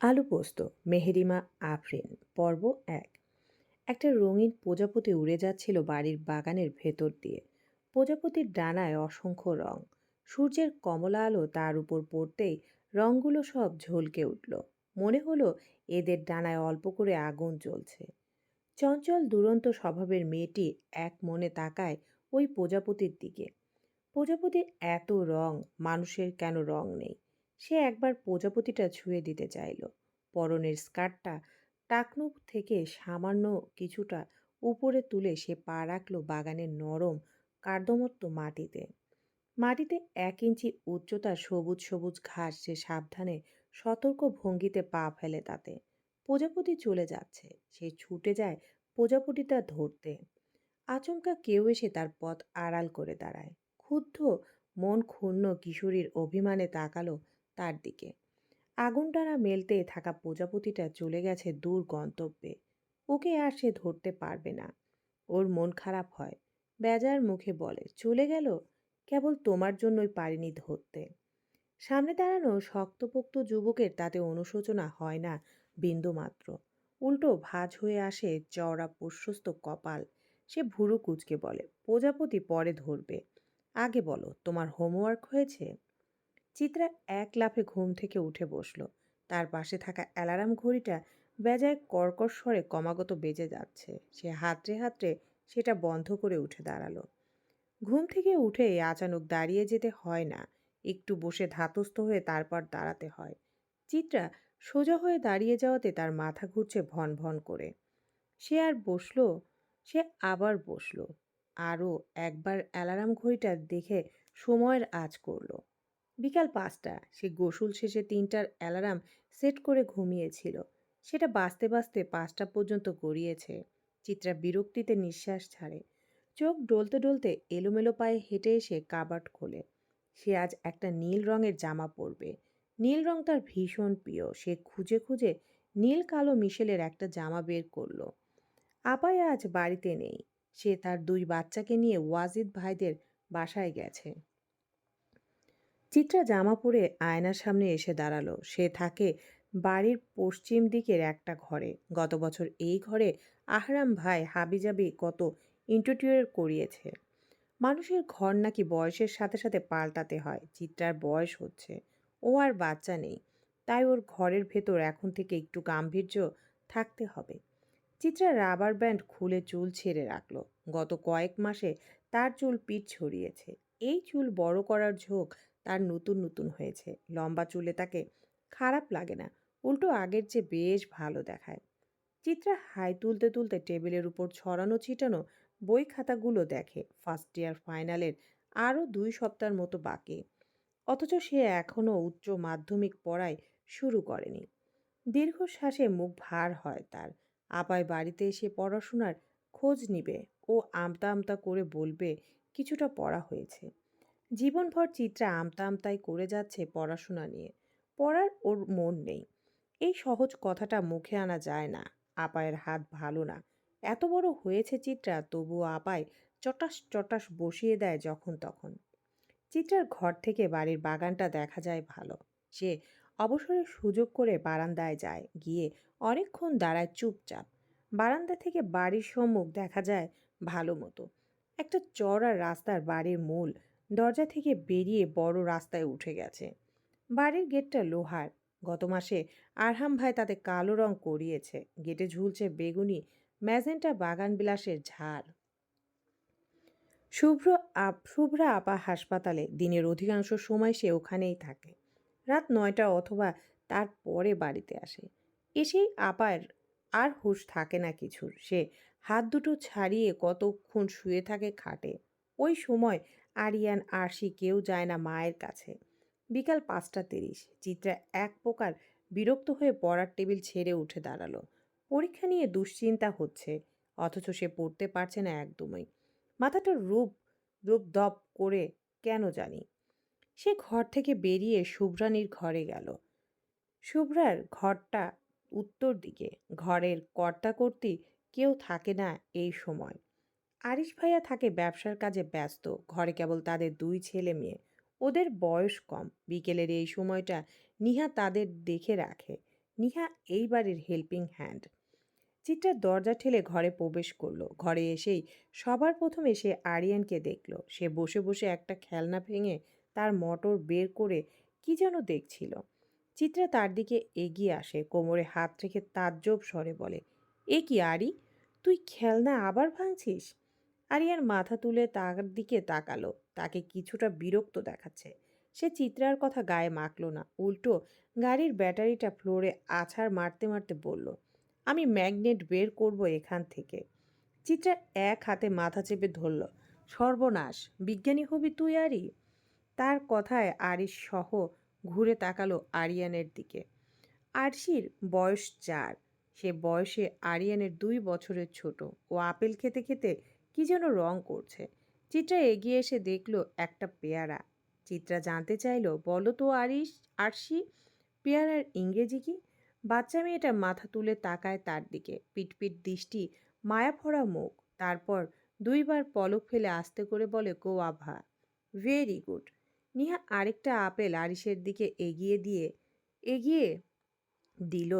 আলু পোস্ত, মেহেরিমা, আফরিন, পর্ব এক। একটা রঙিন প্রজাপতি উড়ে যাচ্ছিল বাড়ির বাগানের ভেতর দিয়ে। প্রজাপতির ডানায় অসংখ্য রং। সূর্যের কমলা আলো তার উপর পড়তেই রঙগুলো সব ঝলকে উঠল। মনে হলো এদের ডানায় অল্প করে আগুন জ্বলছে। চঞ্চল দুরন্ত স্বভাবের মেয়েটি এক মনে তাকায় ওই প্রজাপতির দিকে। প্রজাপতির এত রং, মানুষের কেন রং নেই? সে একবার প্রজাপতিটা ছুঁয়ে দিতে চাইল। পরনের স্কার্টটা টাকনু থেকে সামান্য কিছুটা উপরে তুলে সে পা রাখল বাগানের নরম কার্দমত্ত মাটিতে। মাটিতে এক ইঞ্চি উচ্চতার সবুজ সবুজ ঘাস সে সাবধানে সতর্ক ভঙ্গিতে পা ফেলে তাতে। প্রজাপতি চলে যাচ্ছে। সে ছুটে যায় প্রজাপতিটা ধরতে। আচমকা কেউ এসে তার পথ আড়াল করে দাঁড়ায়। ক্ষুব্ধ, মন ক্ষুণ্ণ কিশোরীর অভিমানে তাকালো তার দিকে। আগুন টানা মেলতে থাকা প্রজাপতিটা চলে গেছে দূর গন্তব্যে। ওকে আর সে ধরতে পারবে না। ওর মন খারাপ হয়। বেজার মুখে বলে, চলে গেল? কেবল তোমার জন্যই পারিনি ধরতে। সামনে দাঁড়ানো শক্তপোক্ত যুবকের তাতে অনুশোচনা হয় না বিন্দুমাত্র। উল্টো ভাঁজ হয়ে আসে চওড়া প্রশস্ত কপাল। সে ভুরু কুচকে বলে, প্রজাপতি পরে ধরবে। আগে বলো, তোমার হোমওয়ার্ক হয়েছে? চিত্রা এক লাফে ঘুম থেকে উঠে বসল। তার পাশে থাকা অ্যালার্ম ঘড়িটা বেজায় কর্কশ স্বরে ক্রমাগত বেজে যাচ্ছে। সে হাতড়ে হাতড়ে সেটা বন্ধ করে উঠে দাঁড়াল। ঘুম থেকে উঠে আচানক দাঁড়িয়ে যেতে হয় না। একটু বসে ধাতস্থ হয়ে তারপর দাঁড়াতে হয়। চিত্রা সোজা হয়ে দাঁড়িয়ে যাওয়াতে তার মাথা ঘুরছে ভন ভন করে। সে আর বসল, সে আবার বসল। আরও একবার অ্যালার্ম ঘড়িটা দেখে সময়ের আজ করল। বিকাল পাঁচটা সে গোসল শেষে তিনটার অ্যালার্ম সেট করে ঘুমিয়েছিল। সেটা বাঁচতে বাঁচতে পাঁচটা পর্যন্ত গড়িয়েছে। চিত্রা বিরক্তিতে নিঃশ্বাস ছাড়ে। চোখ ডলতে ডলতে এলোমেলো পায়ে হেঁটে এসে কাবাট খোলে। সে আজ একটা নীল রঙের জামা পরবে। নীল রং তার ভীষণ প্রিয়। সে খুঁজে খুঁজে নীল কালো মিশেলের একটা জামা বের করল। আপাই আজ বাড়িতে নেই। সে তার দুই বাচ্চাকে নিয়ে ওয়াজিদ ভাইদের বাসায় গেছে। চিত্রা জামা পরে আয়নার সামনে এসে দাঁড়াল। সে থাকে বাড়ির পশ্চিম দিকের একটা ঘরে। গত বছর এই ঘরে আহরাম ভাই হাবিজাবি কত ইন্টারটিউর করিয়েছে। মানুষের ঘর নাকি বয়সের সাথে সাথে পাল্টাতে হয়। চিত্রার বয়স হচ্ছে। ও আর বাচ্চা নেই। তাই ওর ঘরের ভেতর এখন থেকে একটু গাম্ভীর্য থাকতে হবে। চিত্রা রাবার ব্যান্ড খুলে চুল ছেড়ে রাখল। গত কয়েক মাসে তার চুল পিঠ ছড়িয়েছে। এই চুল বড় করার ঝোঁক তার নতুন নতুন হয়েছে। লম্বা চুলে তাকে খারাপ লাগে না, উল্টো আগের চেয়ে বেশ ভালো দেখায়। চিত্রা হাই তুলতে তুলতে টেবিলের উপর ছড়ানো, ছিটানো বই খাতাগুলো দেখে। ফার্স্ট ইয়ার ফাইনালের আরও দুই সপ্তাহের মতো বাকি। অথচ সে এখনও উচ্চ মাধ্যমিক পড়ায় শুরু করেনি। দীর্ঘশ্বাসে মুখ ভার হয় তার। আপায় বাড়িতে এসে পড়াশোনার খোঁজ নিবে ও আমতা আমতা করে বলবে, কিছুটা পড়া হয়েছে। জীবনভর চিত্রা আমতা আমতাই করে যাচ্ছে পড়াশোনা নিয়ে। পড়ার ওর মন নেই। এই সহজ কথাটা মুখে আনা যায় না। আপায়ের হাত ভালো না। এত বড় হয়েছে চিত্রা, তবুও আপায় চটাস চটাস বসিয়ে দেয় যখন তখন। চিত্রার ঘর থেকে বাড়ির বাগানটা দেখা যায় ভালো। সে অবসরের সুযোগ করে বারান্দায় যায়। গিয়ে অনেকক্ষণ দাঁড়ায় চুপচাপ। বারান্দা থেকে বাড়ির সম্মুখ দেখা যায় ভালো মতো। একটা চড়া রাস্তার বাড়ির মূল দরজা থেকে বেরিয়ে বড় রাস্তায় উঠে গেছে। বাড়ির গেটটা লোহার। গত মাসে আরহাম ভাই তাতে কালো রং করিয়েছে। গেটে ঝুলছে বেগুনি, ম্যাজেন্টা বাগান বিলাসের ঝাড় শুভ্র শুভ্রা আপা হাসপাতালে দিনের অধিকাংশ সময় সে ওখানেই থাকে। রাত নয়টা অথবা তার পরে বাড়িতে আসে। এসেই আপার আর হুঁশ থাকে না কিছুর। সে হাত দুটো ছাড়িয়ে কতক্ষণ শুয়ে থাকে খাটে। ওই সময় আরিয়ান আরশি কেউ যায় না মায়ের কাছে। বিকাল পাঁচটা তিরিশ। চিত্রা এক প্রকার বিরক্ত হয়ে পড়ার টেবিল ছেড়ে উঠে দাঁড়াল। পরীক্ষা নিয়ে দুশ্চিন্তা হচ্ছে, অথচ সে পড়তে পারছে না একদমই। মাথাটা রূপ রূপ দপ করে কেন জানি। সে ঘর থেকে বেরিয়ে শুভ্রানীর ঘরে গেল। শুভ্রার ঘরটা উত্তর দিকে। ঘরের কর্তাকর্তি কেউ থাকে না এই সময়। আরিশ ভাইয়া থাকে ব্যবসার কাজে ব্যস্ত। ঘরে কেবল তাদের দুই ছেলে মেয়ে। ওদের বয়স কম। বিকেলের এই সময়টা নিহা তাদের দেখে রাখে। নিহা এই বাড়ির হেল্পিং হ্যান্ড চিত্রা দরজা ঠেলে ঘরে প্রবেশ করল। ঘরে এসেই সবার প্রথমে সে আরিয়ানকে দেখল। সে বসে বসে একটা খেলনা ভেঙে তার মোটর বের করে কি যেন দেখছিল। চিত্রা তার দিকে এগিয়ে আসে। কোমরে হাত রেখে তাজ্জব স্বরে বলে, এ কি আরি? তুই খেলনা আবার ভাঙছিস? আরিয়ান মাথা তুলে তার দিকে তাকালো। তাকে কিছুটা বিরক্ত দেখাচ্ছে। সে চিত্রার কথা গায়ে মাখলো না। উল্টো গাড়ির ব্যাটারিটা ফ্লোরে আছাড় মারতে মারতে বলল, আমি ম্যাগনেট বের করব এখান থেকে। চিত্রা এক হাতে মাথা চেপে ধরল, সর্বনাশ, বিজ্ঞানী হবি তুই, আরি? তার কথায় আরিস সহ ঘুরে তাকালো আরিয়ানের দিকে। আরশির বয়স চার। সে বয়সে আরিয়ানের দুই বছরের ছোট। ও আপেল খেতে খেতে কি যেন রং করছে। চিত্রা এগিয়ে এসে দেখল একটা পেয়ারা। চিত্রা জানতে চাইলো, বলো তো আরিস আরশি, পেয়ারার ইংরেজি কি? বাচ্চা মেয়েটা মাথা তুলে তাকায় তার দিকে। পিটপিট দৃষ্টি, মায়া ভরা মুখ। তারপর দুইবার পলক ফেলে আস্তে করে বলে গোয়াভা ভেরি গুড। নিহা আরেকটা আপেল আরিসের দিকে এগিয়ে দিয়ে, এগিয়ে দিল।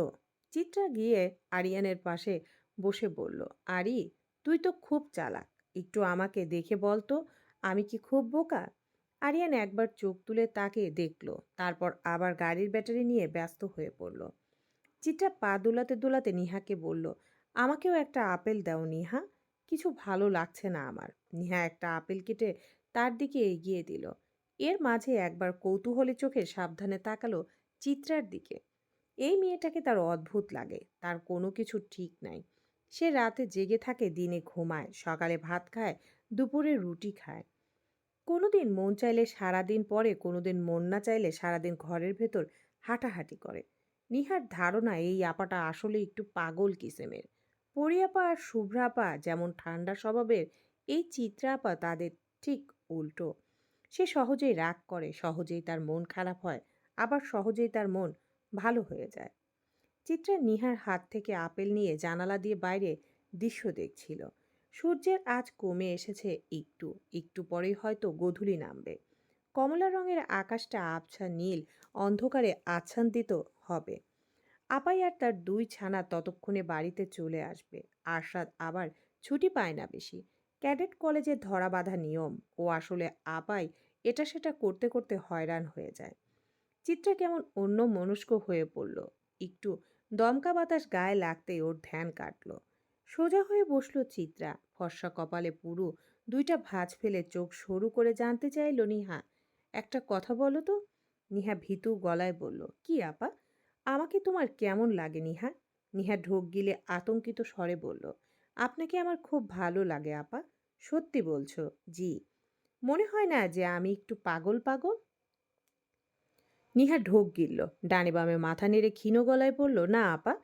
চিত্রা গিয়ে আরিয়ানের পাশে বসে বলল, আরি তুই তো খুব চালাক। একটু আমাকে দেখে বল তো, আমি কি খুব বোকা? আরিয়ান একবার চোখ তুলে তাকে দেখল, তারপর আবার গাড়ির ব্যাটারি নিয়ে ব্যস্ত হয়ে পড়ল। চিত্রা পা দোলাতে দোলাতে নিহাকে বলল, আমাকেও একটা আপেল দাও নিহা, কিছু ভালো লাগছে না আমার। নিহা একটা আপেল কেটে তার দিকে এগিয়ে দিল। এর মাঝে একবার কৌতূহলী চোখে সাবধানে তাকালো চিত্রার দিকে। এই মেয়েটাকে তার অদ্ভুত লাগে, তার কোনো কিছু ঠিক নাই। সে রাতে জেগে থাকে, দিনে ঘুমায়, সকালে ভাত খায়, দুপুরে রুটি খায়। কোনোদিন মন চাইলে সারাদিন পরে, কোনোদিন মন না চাইলে সারাদিন ঘরের ভেতর হাঁটাহাঁটি করে। নিহার ধারণা এই আপাটা আসলে একটু পাগল কিসেমের। পরিয়াপা আর শুভ্রাপা যেমন ঠান্ডা স্বভাবের, এই চিত্রাপা তাদের ঠিক উল্টো। সে সহজেই রাগ করে, সহজেই তার মন খারাপ হয়, আবার সহজেই তার মন ভালো হয়ে যায়। চিত্রা নিহার হাত থেকে আপেল নিয়ে জানালা দিয়ে বাইরে দৃশ্য দেখছিল। সূর্যের আজ কমে এসেছে একটু একটু পরেই হয়তো গোধূলি নামবে। কমলা রঙের আকাশটা আবছা নীল, অন্ধকারে আচ্ছান্দিত হবে। আপাই আর তার দুই ছানা ততক্ষণে বাড়িতে চলে আসবে। আরশাদ আবার ছুটি পায় না বেশি। ক্যাডেট কলেজে ধরা বাঁধা নিয়ম, ও আসলে আপাই এটা সেটা করতে করতে হয়রান হয়ে যায়। চিত্রা কেমন অন্য মনস্ক হয়ে পড়ল। একটু দমকা বাতাস গায়ে লাগতেই ওর ধ্যান কাটল। সোজা হয়ে বসল চিত্রা। ফর্সা কপালে পুরু দুইটা ভাঁজ ফেলে চোখ সরু করে জানতে চাইল নিহা। একটা কথা বলো তো? নিহা ভীতু গলায় বলল, কি আপা? আমাকে তোমার কেমন লাগে নিহা? নিহা ঢোক গিলে আতঙ্কিত স্বরে বলল, আপনাকে আমার খুব ভালো লাগে আপা। সত্যি বলছো, জি। মনে হয় না যে আমি একটু পাগল পাগল? নিহা ঢোক গিলল। ডানে বামে মাথা নেড়ে ক্ষীণ গলায় বলল, না, আপা,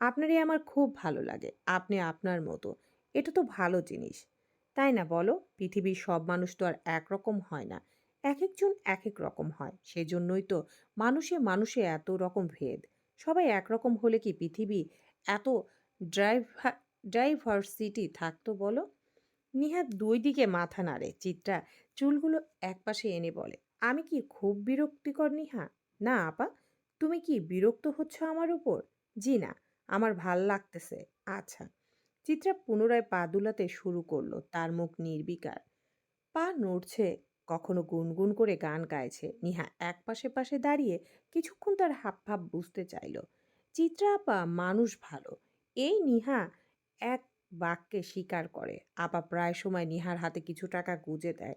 আপনারই আমার খুব ভালো লাগে। আপনি আপনার মতো। এটা তো ভালো জিনিস। তাই না বলো, পৃথিবীর সব মানুষ তো আর একরকম হয় না। এক একজন এক এক রকম হয়। সেজন্যই তো মানুষে মানুষে এত রকম ভেদ। সবাই একরকম হলে কি পৃথিবী এত ড্রাইভার ডাইভার্সিটি থাকতো বলো? নিহাত দুই দিকে মাথা নাড়ে। চিত্রা চুলগুলো একপাশে এনে বলে আমি কি খুব বিরক্তিকর নিহা? না, আপা। তুমি কি বিরক্ত হচ্ছ আমার উপর? জি না, আমার ভালো লাগতেছে। আচ্ছা। চিত্রা পুনরায় পা দুলাতে শুরু করল, তার মুখ নির্বিকার। পা নড়ছে, কখনো গুনগুন করে গান গাইছে। নিহা এক পাশে পাশে দাঁড়িয়ে কিছুক্ষণ তার হাব ভাব বুঝতে চাইল। চিত্রা আপা, মানুষ ভালো। এই নিহা এক বাক্যে স্বীকার করে। আপা প্রায় সময় নিহার হাতে কিছু টাকা গুজে দেয়।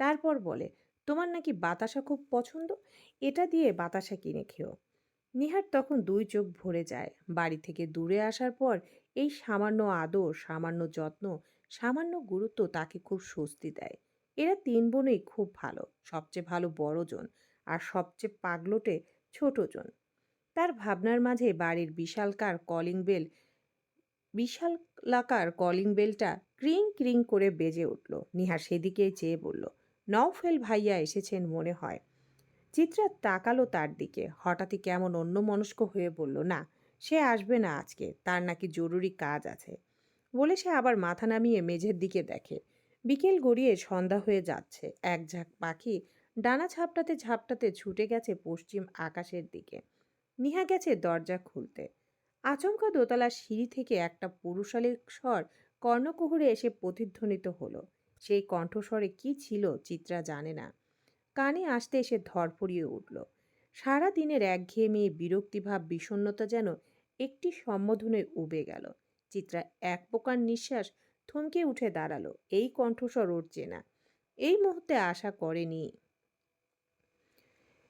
তারপর বলে তোমার নাকি বাতাসা খুব পছন্দ? এটা দিয়ে বাতাসা কিনে খেও। নিহার তখন দুই চোখ ভরে যায়। বাড়ি থেকে দূরে আসার পর এই সামান্য আদর, সামান্য যত্ন, সামান্য গুরুত্ব তাকে খুব স্বস্তি দেয়। এরা তিন বোনই খুব ভালো, সবচেয়ে ভালো বড়জন আর সবচেয়ে পাগলোটে ছোটজন তার ভাবনার মাঝে বাড়ির বিশালকার কলিং বেল বিশালাকার কলিং বেলটা ক্রিং ক্রিং করে বেজে উঠল। নিহা সেদিকেই চেয়ে বলল নওফেল ভাইয়া এসেছেন মনে হয়। চিত্রা তাকালো তার দিকে, হঠাৎই কেমন অন্য মনস্ক হয়ে বলল, না, সে আসবে না আজকে, তার নাকি জরুরি কাজ আছে। বলে সে আবার মাথা নামিয়ে মেঝের দিকে দেখে। বিকেল গড়িয়ে সন্ধ্যা হয়ে যাচ্ছে। এক ঝাঁক পাখি ডানা ঝাপটাতে ঝাপটাতে ছুটে গেছে পশ্চিম আকাশের দিকে। নিহা গেছে দরজা খুলতে। আচমকা দোতলার সিঁড়ি থেকে একটা পুরুষালী স্বর কর্ণকুহুরে এসে প্রতিধ্বনিত হলো। সেই কণ্ঠস্বরে কি ছিল চিত্রা জানে না। কানে আসতে এসে ধরফড়িয়ে উঠল। সারা দিনের একঘেয়েমি, বিরক্তিভাব, বিষণ্ণতা যেন একটি সম্বোধনে উবে গেল। চিত্রা এক প্রকার নিঃশ্বাস থমকে উঠে দাঁড়াল। এই কণ্ঠস্বর ওর চেনা। এই মুহূর্তে আশা করেনি।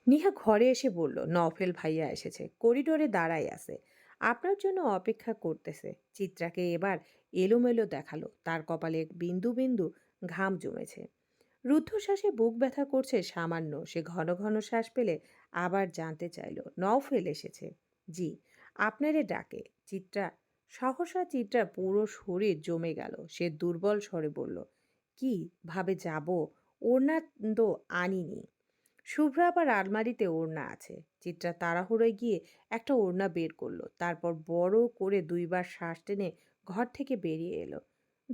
নিহা ঘরে এসে বলল নফেল ভাইয়া এসেছে। করিডোরে দাঁড়াই আছে। আপনার জন্য অপেক্ষা করতেছে। চিত্রাকে এবার এলোমেলো দেখাল। তার কপালে বিন্দু বিন্দু ঘাম জমেছে। রুদ্ধশ্বাসে বুক ব্যথা করছে সামান্য। সে ঘন ঘন শ্বাস পেলে আবার জানতে চাইল, নওফেল এসেছে। জি, আপনারে ডাকে। চিত্রা, সহসা চিত্রার পুরো শরীর জমে গেল। সে দুর্বল স্বরে বলল, কি, ভাবে যাব? ওড়না তো আনিনি। শুভ্রা আবার আলমারিতে ওড়না আছে। চিত্রা তাড়াহুড়োয় গিয়ে একটা ওড়না বের করল। তারপর বড় করে দুইবার শ্বাস টেনে ঘর থেকে বেরিয়ে এলো।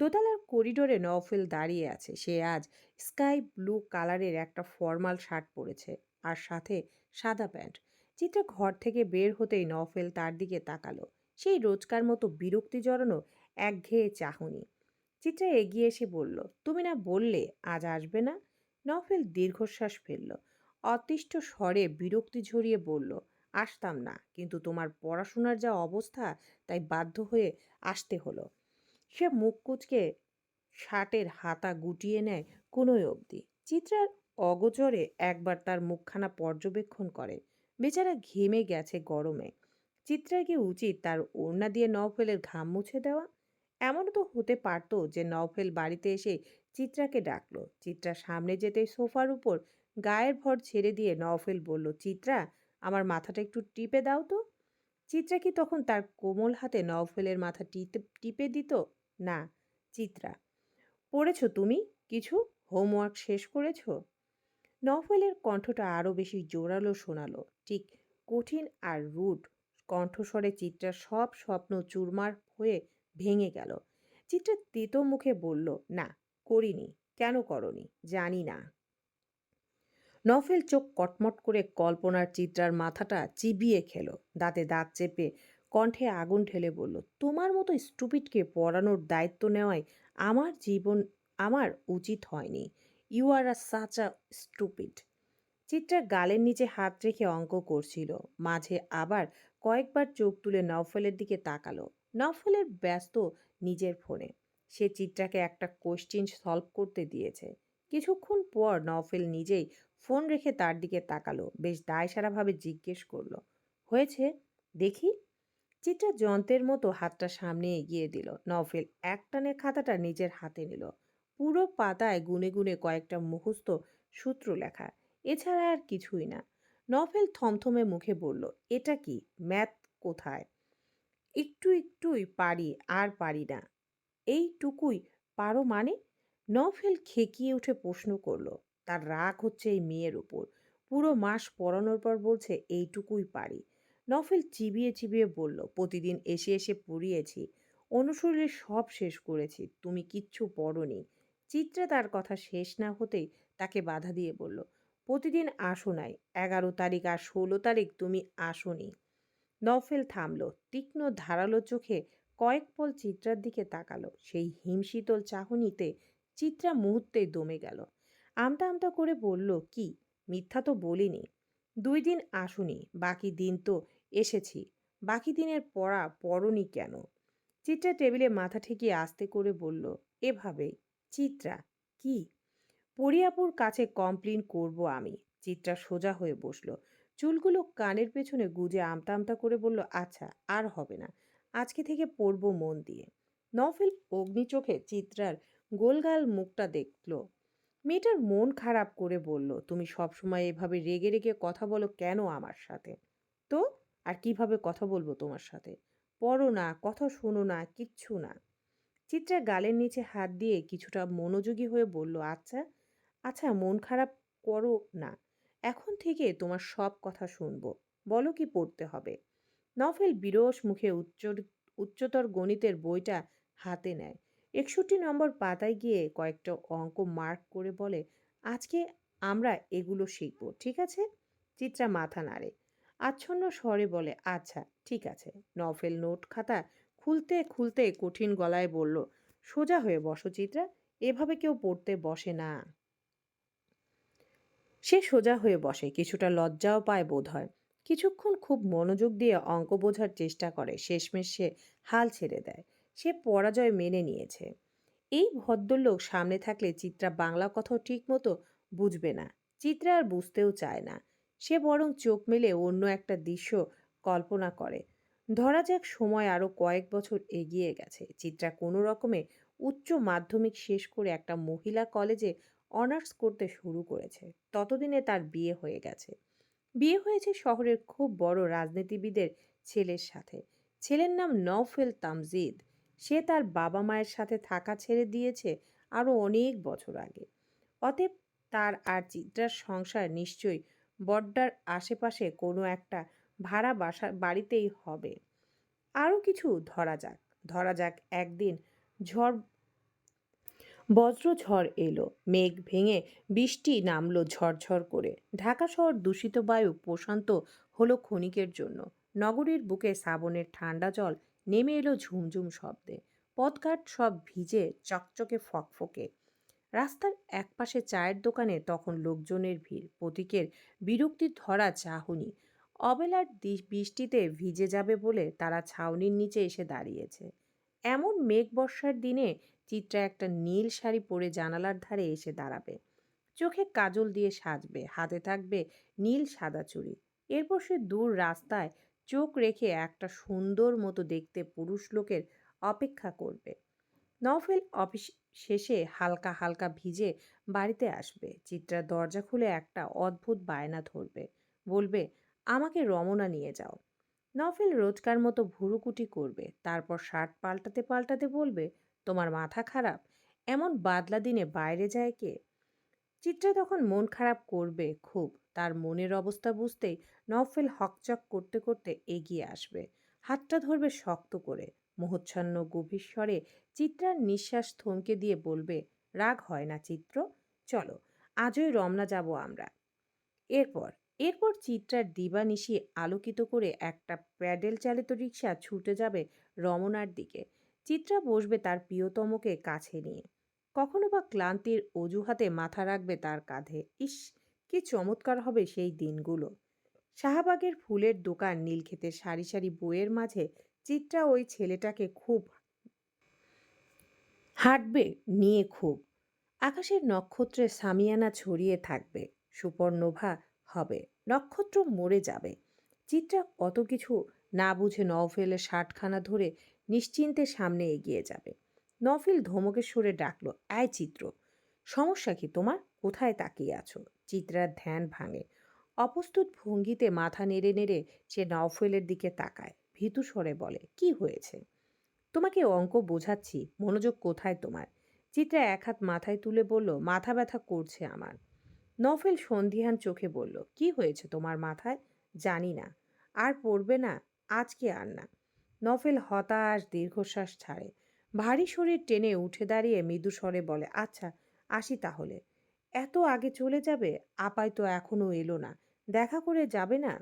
দোতলার করিডোরে নওফেল দাঁড়িয়ে আছে। সে আজ স্কাই ব্লু কালারের একটা ফর্মাল শার্ট পরেছে আর সাথে সাদা প্যান্ট। চিত্রা ঘর থেকে বের হতেই নওফেল তার দিকে তাকালো। সেই রোজকার মতো বিরক্তি জড়ানো একঘেয়ে চাহনি। চিত্রা এগিয়ে এসে বলল, তুমি না বললে আজ আসবে না? নওফেল দীর্ঘশ্বাস ফেলল। অতিষ্ঠ স্বরে বিরক্তি ঝরিয়ে বলল, আসতাম না, কিন্তু তোমার পড়াশোনার যা অবস্থা, তাই বাধ্য হয়ে আসতে হলো। সে মুখ কুচকে শার্টের হাতা গুটিয়ে নেয় কোনোই অবধি। চিত্রার অগোচরে একবার তার মুখখানা পর্যবেক্ষণ করে। বেচারা ঘেমে গেছে গরমে। চিত্রার কি উচিত তার ওড়না দিয়ে নওফেলের ঘাম মুছে দেওয়া? এমন তো হতে পারতো যে নওফেল বাড়িতে এসে চিত্রাকে ডাকলো। চিত্রা সামনে যেতে সোফার উপর গায়ের ভর ছেড়ে দিয়ে নওফেল বলল, চিত্রা, আমার মাথাটা একটু টিপে দাও তো। চিত্রা কি তখন তার কোমল হাতে নওফেলের মাথা টিপে দিত? না, চিত্রা। পড়েছ তুমি কিছু? হোমওয়ার্ক শেষ করেছ? নভেলের কণ্ঠটা আরও বেশি জোরালো শোনালো। ঠিক কঠিন আর রুড কণ্ঠস্বরে চিত্রার সব স্বপ্ন চুরমার হয়ে ভেঙে গেল। চিত্রা তেতো মুখে বলল, না, করিনি। কেন করনি? জানি না। নফেল চোখ কটমট করে কল্পনার চিত্রার মাথাটা চিবিয়ে খেলো। দাঁতে দাঁত চেপে কণ্ঠে আগুন ঢেলে বলল, তোমার মতো স্টুপিডকে পড়ানোর দায়িত্ব নেওয়ায় আমার জীবন, আমার উচিত হয়নি। You are a such a stupid. Chitra গালের নিচে হাত রেখে অঙ্ক করছিল। মাঝে আবার কয়েকবার চোখ তুলে নফলের দিকে তাকালো। নফলের ব্যস্ত নিজের ফোনে। সে চিত্রাকে একটা কোশ্চিন সলভ করতে দিয়েছে। কিছুক্ষণ পর নফেল নিজেই ফোন রেখে তার দিকে তাকালো। বেশ দায়সারাভাবে জিজ্ঞেস করল, হয়েছে? দেখি। চিত্রা যন্ত্রের মতো হাতটা সামনে এগিয়ে দিল। নফেল একটানে খাতাটা নিজের হাতে নিল। পুরো পাতায় গুনে গুনে কয়েকটা মুখস্থ সূত্র লেখা। এছাড়া আর কিছুই না। নফেল থমথমে মুখে বলল, এটা কি? ম্যাথ কোথায়? একটু একটুই পারি, আর পারি না। এইটুকুই পারো মানে? নফেল খেকিয়ে উঠে প্রশ্ন করল, তার রাগ হচ্ছে এই মেয়ের উপর। পুরো মাস পড়ানোর পর বলছে, এইটুকুই পারি। নফেল চিবিয়ে চিবিয়ে বলল, প্রতিদিন এসে এসে পড়িয়েছি। অনুশরীরে সব শেষ করেছি। তুমি কিচ্ছু পড়নি। চিত্রা তার কথা শেষ না হতেই তাকে বাধা দিয়ে বলল, প্রতিদিন আসো নাই। এগারো তারিখ আর ষোলো তারিখ তুমি আসোনি। নফেল থামল, তীক্ষ্ণ ধারালো চোখে কয়েক পল চিত্রার দিকে তাকালো। সেই হিমশীতল চাহনিতে চিত্রা মুহূর্তে দমে গেল। আমতা আমতা করে বলল, কি? মিথ্যা তো বলিনি। দুই দিন আসুনি। বাকি দিন তো এসেছি। বাকি দিনের পড়া পড়নি কেন? চিত্রা টেবিলে মাথা ঠেকিয়ে আস্তে করে বলল এভাবেই চিত্রা, কি? পরিয়াপুর কাছে কমপ্লেন করব আমি। চিত্রা সোজা হয়ে বসল। চুলগুলো কানের পেছনে গুজে আমতা আমতা করে বলল আচ্ছা আর হবে না। আজকে থেকে পড়ব মন দিয়ে। নফেল অগ্নি চোখে চিত্রার গোলগাল মুখটা দেখল। মেয়েটার মন খারাপ করে বলল, তুমি সবসময় এভাবে রেগে রেগে কথা বলো কেন আমার সাথে? তো আর কীভাবে কথা বলব তোমার সাথে? পড়ো না, কথা শোনো না, কিচ্ছু না। চিত্রা গালের নিচে হাত দিয়ে কিছুটা মনোযোগী হয়ে বলল আচ্ছা আচ্ছা মন খারাপ করো না। এখন থেকে তোমার সব কথা শুনব। বলো কি পড়তে হবে? নফেল বিরস মুখে উচ্চ উচ্চতর গণিতের বইটা হাতে নেয়। একষট্টি নম্বর পাতায় গিয়ে কয়েকটা অঙ্ক মার্ক করে বলে, আজকে আমরা এগুলো শিখব, ঠিক আছে? চিত্রা মাথা নাড়ে। আচ্ছন্ন স্বরে বলে আচ্ছা ঠিক আছে। নফেল নোট খাতা খুলতে খুলতে কঠিন গলায় বলল, সোজা হয়ে বসো চিত্রা, এভাবে কেউ পড়তে বসে না। সে সোজা হয়ে বসে, কিছুটা লজ্জাও পায় বোধ হয় কিছুক্ষণ খুব মনোযোগ দিয়ে অঙ্ক বোঝার চেষ্টা করে, শেষমেশ সে হাল ছেড়ে দেয়। সে পরাজয় মেনে নিয়েছে। এই ভদ্রলোক সামনে থাকলে চিত্রা বাংলা কথাও ঠিক মতো বুঝবে না। চিত্রা আর বুঝতেও চায় না। সে বরং চোখ মেলে অন্য একটা দৃশ্য কল্পনা করে। ধরা যাক সময় আরও কয়েক বছর এগিয়ে গেছে। চিত্রা কোনো রকমে উচ্চ মাধ্যমিক শেষ করে একটা মহিলা কলেজে অনার্স করতে শুরু করেছে। ততদিনে তার বিয়ে হয়ে গেছে। বিয়ে হয়েছে শহরের খুব বড় রাজনীতিবিদের ছেলের সাথে। ছেলের নাম নওফেল তামজিদ। সে তার বাবা মায়ের সাথে থাকা ছেড়ে দিয়েছে আরও অনেক বছর আগে। অতএব তার আর চিত্রার সংসার নিশ্চয়ই বড্ডার আশেপাশে কোনো একটা ভাড়া বাসা বাড়িতেই হবে। আরও কিছু ধরা যাক। ধরা যাক একদিন ঝড় বজ্র ঝড় এলো, মেঘ ভেঙে বৃষ্টি নামলো ঝরঝর করে। ঢাকা শহর দূষিত বায়ু প্রশান্ত হলো ক্ষণিকের জন্য। নগরীর বুকে শ্রাবণের ঠান্ডা জল নেমে এলো ঝুমঝুম শব্দে। পথঘাট সব ভিজে চকচকে ফকফকে। রাস্তার একপাশে চায়ের দোকানে তখন লোকজনের ভিড়, প্রতীকের বিরক্তির ধরা চাহনি। অবেলার বৃষ্টিতে ভিজে যাবে বলে তারা ছাউনির নিচে এসে দাঁড়িয়েছে। এমন মেঘ বর্ষার দিনে চিত্রা একটা নীল শাড়ি পরে জানালার ধারে এসে দাঁড়াবে। চোখে কাজল দিয়ে সাজবে, হাতে থাকবে নীল সাদা চুড়ি। এরপর সে দূর রাস্তায় চোখ রেখে একটা সুন্দর মতো দেখতে পুরুষ লোকের অপেক্ষা করবে। নফেল অফিস শেষে হালকা হালকা ভিজে বাড়িতে আসবে। চিত্রা দরজা খুলে একটা অদ্ভুত বায়না ধরবে। বলবে, আমাকে রমনা নিয়ে যাও। নফেল রোজকার মতো ভুরুকুটি করবে। তারপর শার্ট পাল্টাতে পাল্টাতে বলবে, তোমার মাথা খারাপ? এমন বাদলা দিনে বাইরে যায় কে? চিত্রা তখন মন খারাপ করবে খুব। তার মনের অবস্থা বুঝতেই নফেল হকচক করতে করতে এগিয়ে আসবে। হাতটা ধরবে শক্ত করে। মোহচ্ছন্ন গভীর স্বরে চিত্রার নিঃশ্বাস থমকে দিয়ে বলবে, রাগ হয় না চিত্র, চলো, আজই রমনা যাব আমরা। এরপর এরপর চিত্রার দিবা দিবানিশি আলোকিত করে একটা প্যাডেল চালিত রিক্সা ছুটে যাবে রমনার দিকে। চিত্রা বসবে তার প্রিয়তমকে কাছে নিয়ে। কখনো বা ক্লান্তির অজুহাতে মাথা রাখবে তার কাঁধে। ইস, কি চমৎকার হবে সেই দিনগুলো। শাহবাগের ফুলের দোকান, নীলক্ষেতের সারি সারি বইয়ের মাঝে চিত্রা ওই ছেলেটাকে খুব হাঁটবে নিয়ে খুব। আকাশের নক্ষত্রে সামিয়ানা ছড়িয়ে থাকবে, সুপর্ণভা হবে, নক্ষত্র মরে যাবে। চিত্রা কত কিছু না বুঝে নফেলের শার্টখানা ধরে নিশ্চিন্তে সামনে এগিয়ে যাবে। নফিল ধমকের সুরে ডাকলো আয় চিত্র, সমস্যা কি তোমার? কোথায় তাকিয়ে আছো? চিত্রার ধ্যান ভাঙে। অপ্রস্তুত ভঙ্গিতে মাথা নেড়ে নেড়ে সে নফেলের দিকে তাকায়। ভীতু স্বরে বলে, কি হয়েছে? তোমাকে অঙ্ক বোঝাচ্ছি, মনোযোগ কোথায় তোমার? চিত্রা এক হাত মাথায় তুলে বলল, মাথা ব্যথা করছে আমার। নফেল সন্ধিহান চোখে বলল, কি হয়েছে তোমার মাথায়? জানি না। আর পড়বে না? আজকে আর না। নফেল হতাশ দীর্ঘশ্বাস ছাড়ে। ভারী শরীর টেনে উঠে দাঁড়িয়ে মৃদু স্বরে বলে আচ্ছা আসি তাহলে। এত আগে চলে যাবে? আপাই তো এখনও এলো না। দেখা করে যাবে না?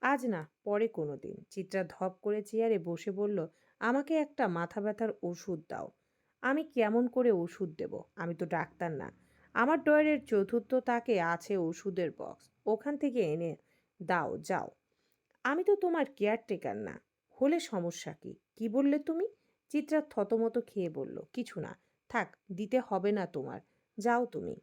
আজ না, পরে কোনো দিন। চিত্রা ধপ করে চেয়ারে বসে বলল, আমাকে একটা মাথা ব্যথার ওষুধ দাও। আমি কেমন করে ওষুধ দেব? আমি তো ডাক্তার না। আমার ডয়ারের চতুর্থ তাকে আছে ওষুধের বক্স। ওখান থেকে এনে দাও, যাও। আমি তো তোমার কেয়ারটেকার না। হলে সমস্যা কি? কি বললে তুমি? চিত্রা থতমত খেয়ে বলল, কিছু না। থাক, দিতে হবে না তোমার। যাও তুমি।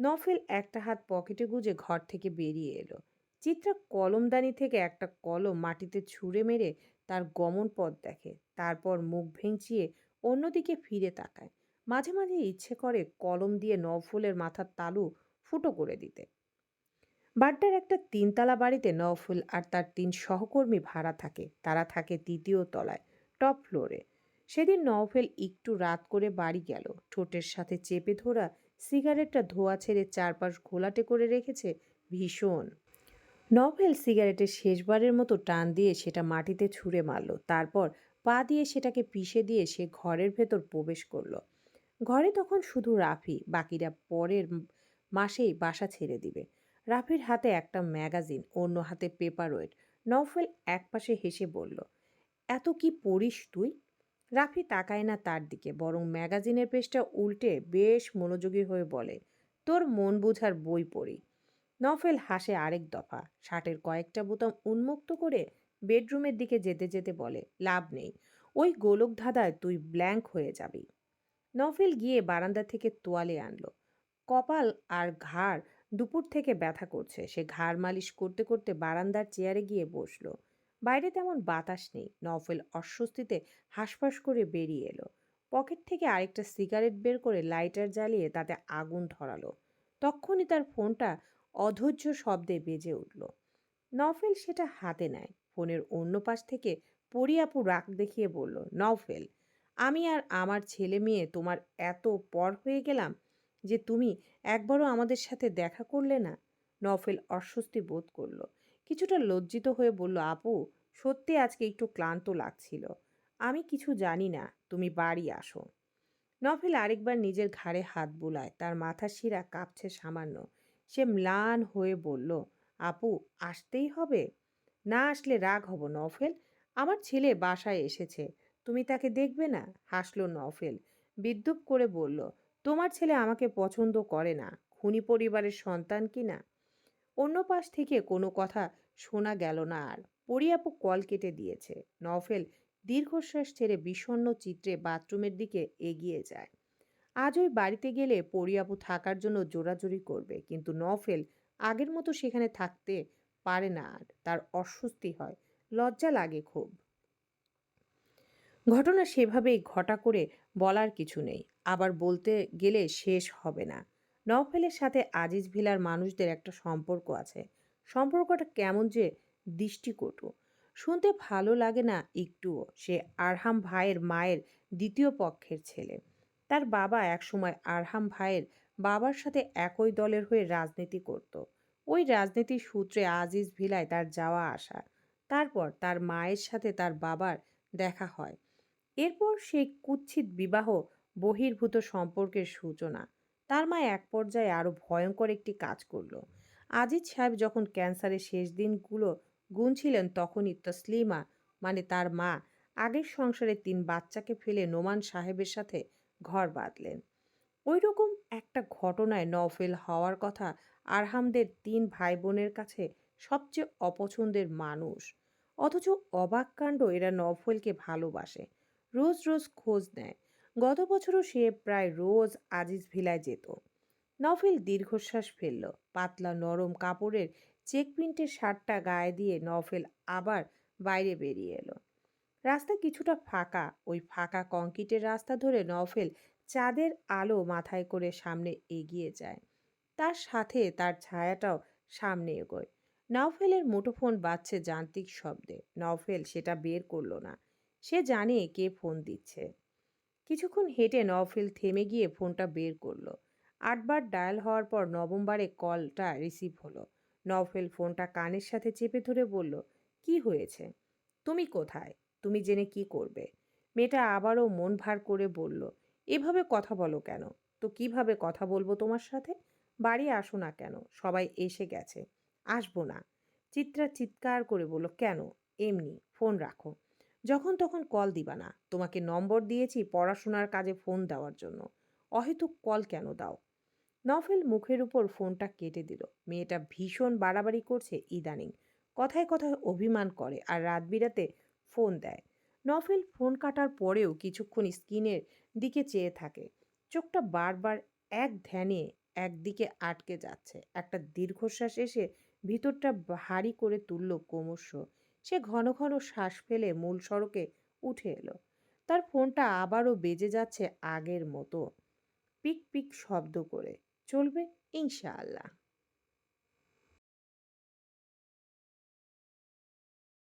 নফেল একটা হাত পকেটে গুজে ঘর থেকে বেরিয়ে এলো। চিত্রা কলমদানি থেকে একটা কলম মাটিতে ছুঁড়ে মেরে তার গমন পথ দেখে। তারপর মুখ ভেঙচিয়ে অন্যদিকে ফিরে তাকায়। মাঝে মাঝে ইচ্ছে করে কলম দিয়ে নফুলের মাথার তালু ফুটো করে দিতে। বাড্ডার একটা তিনতলা বাড়িতে নফুল আর তার তিন সহকর্মী ভাড়া থাকে। তারা থাকে তৃতীয় তলায়, টপ ফ্লোরে। সেদিন নওফেল একটু রাত করে বাড়ি গেল। ঠোঁটের সাথে চেপে ধরা সিগারেটটা ধোয়া ছেড়ে চারপাশ ঘোলাটে করে রেখেছে ভীষণ। নভেল সিগারেটের শেষবারের মতো টান দিয়ে সেটা মাটিতে ছুঁড়ে মারল। তারপর পা দিয়ে সেটাকে পিষে দিয়ে সে ঘরের ভেতর প্রবেশ করল। ঘরে তখন শুধু রাফি, বাকিরা পরের মাসেই বাসা ছেড়ে দিবে। রাফির হাতে একটা ম্যাগাজিন, অন্য হাতে পেপার ওয়েট নওফেল একপাশে হেসে বলল, এত কি পড়িস তুই? রাফি তাকায় না তার দিকে, বরং ম্যাগাজিনের পেজটা উল্টে বেশ মনোযোগী হয়ে বলে, তোর মন বোঝার বই পড়ি। নফেল হাসে আরেক দফা। শার্টের কয়েকটা বোতাম উন্মুক্ত করে বেডরুমের দিকে যেতে যেতে বলে, লাভ নেই। ওই গোলক ধাঁধায় তুই ব্ল্যাঙ্ক হয়ে যাবি। নফেল গিয়ে বারান্দা থেকে তোয়ালে আনলো। কপাল আর ঘাড় দুপুর থেকে ব্যথা করছে। সে ঘাড় মালিশ করতে করতে বারান্দার চেয়ারে গিয়ে বসল। বাইরে তেমন বাতাস নেই। নফেল অস্বস্তিতে হাঁসফাঁস করে বেরিয়ে এলো। পকেট থেকে আরেকটা সিগারেট বের করে লাইটার জ্বালিয়ে তাতে আগুন ধরালো। তক্ষুনি তার ফোনটা অধৈর্য শব্দে বেজে উঠল। নফেল সেটা হাতে নেয়। ফোনের অন্য পাশ থেকে পরিয়াপু রাগ দেখিয়ে বলল নফেল আমি আর আমার ছেলে মেয়ে তোমার এত পর হয়ে গেলাম যে তুমি একবারও আমাদের সাথে দেখা করলে না? নফেল অস্বস্তি বোধ করল। কিছুটা লজ্জিত হয়ে বলল, আপু, সত্যি আজকে একটু ক্লান্ত লাগছিল। আমি কিছু জানি না, তুমি বাড়ি আসো। নফেল আরেকবার নিজের ঘাড়ে হাত বুলায়। তার মাথার শিরা কাঁপছে সামান্য। সে ম্লান হয়ে বলল, আপু, আসতেই হবে? না আসলে রাগ হব নফেল আমার ছেলে বাসায় এসেছে। তুমি তাকে দেখবে না? হাসলো নফেল বিদ্যুৎ করে বলল, তোমার ছেলে আমাকে পছন্দ করে না। খুনি পরিবারের সন্তান কি না? অন্য পাশ থেকে কোনো কথা শোনা গেল না আর। পরিয়াপু কল কেটে দিয়েছে। নফেল দীর্ঘশ্বাস ছেড়ে বিষণ্ন চিত্রে বাথরুমের দিকে এগিয়ে যায়। আজ ওই বাড়িতে গেলে পরিয়াপু থাকার জন্য জোরাজোরি করবে, কিন্তু নফেল আগের মতো সেখানে থাকতে পারে না আর, তার অস্বস্তি হয়, লজ্জা লাগে খুব। ঘটনা সেভাবেই ঘটা করে বলার কিছু নেই, আবার বলতে গেলে শেষ হবে না। নওফেলের সাথে আজিজ ভিলার মানুষদের একটা সম্পর্ক আছে, সম্পর্কটা কেমন যে দৃষ্টিকটু। শুনতে ভালো লাগে না একটুও, সে আরহাম ভাইয়ের মায়ের দ্বিতীয় পক্ষের ছেলে। তার বাবা একসময় আরহাম ভাইয়ের বাবার সাথে একই দলের হয়ে রাজনীতি করত। ওই রাজনীতির সূত্রে আজিজ ভিলায় তার যাওয়া আসা, তারপর তার মায়ের সাথে তার বাবার দেখা হয়। এরপর সেই কুৎসিত বিবাহ বহির্ভূত সম্পর্কের সূচনা। তার মা এক পর্যায়ে আরও ভয়ঙ্কর একটি কাজ করল। আজিজ সাহেব যখন ক্যান্সারের শেষ দিনগুলো গুনছিলেন, তখনই তসলিমা মানে তার মা, আগের সংসারে তিন বাচ্চাকে ফেলে নোমান সাহেবের সাথে ঘর বাঁধলেন। ওই রকম একটা ঘটনায় নফেল হওয়ার কথা আরহামদের তিন ভাই বোনের কাছে সবচেয়ে অপছন্দের মানুষ। অথচ অবাক কাণ্ড এরা নফেলকে ভালোবাসে, রোজ রোজ খোঁজ নেয়। গত বছরও সে প্রায় রোজ আজিজ ভিলায় যেত। নফেল দীর্ঘশ্বাস ফেলল, পাতলা নরম কাপড়ের চেক প্রিন্টের শার্টটা গায়ে দিয়ে নফেল আবার বাইরে বেরিয়ে এলো। রাস্তা কিছুটা ফাঁকা। ওই ফাঁকা কংক্রিটের রাস্তা ধরে নফেল চাঁদের আলো মাথায় করে সামনে এগিয়ে যায়। তার সাথে তার ছায়াটাও সামনে এগোয়। নওফেলের মুঠোফোন বাজছে যান্ত্রিক শব্দে। নওফেল সেটা বের করল না। সে জানে কে ফোন দিচ্ছে। কিছুক্ষণ হেঁটে নওফেল থেমে গিয়ে ফোনটা বের করল। আটবার ডায়াল হওয়ার পর নবমবারে কলটা রিসিভ হলো। নওফেল ফোনটা কানের সাথে চেপে ধরে বলল, কি হয়েছে? তুমি কোথায়? তুমি জেনে কি করবে? মেয়েটা আবারও মন ভার করে বলল, এভাবে কথা বলো কেন? তো কীভাবে কথা বলব তোমার সাথে? বাড়ি আসো না কেন? সবাই এসে গেছে। আসব না। চিত্রা চিৎকার করে বলল, কেন? এমনি, ফোন রাখো। যখন তখন কল দিবা না। তোমাকে নম্বর দিয়েছি পড়াশোনার কাজে ফোন দেওয়ার জন্য। অহেতুক কল কেন দাও? নফেল মুখের উপর ফোনটা কেটে দিল। মেয়েটা ভীষণ বাড়াবাড়ি করছে ইদানিং। কথায় কথায় অভিমান করে আর রাত বিরাতে ফোন দেয়। নফেল ফোন কাটার পরেও কিছুক্ষণ স্ক্রিনের দিকে চেয়ে থাকে। চোখটা বারবার এক ধ্যানে একদিকে আটকে যাচ্ছে। একটা দীর্ঘশ্বাস এসে ভিতরটা ভারী করে তুলল ক্রমশ। সে ঘন ঘন শ্বাস ফেলে মূল সড়কে উঠে এলো। তার ফোনটা আবারও বেজে যাচ্ছে আগের মতো। পিক পিক শব্দ করে। চলবে ইনশাআল্লাহ।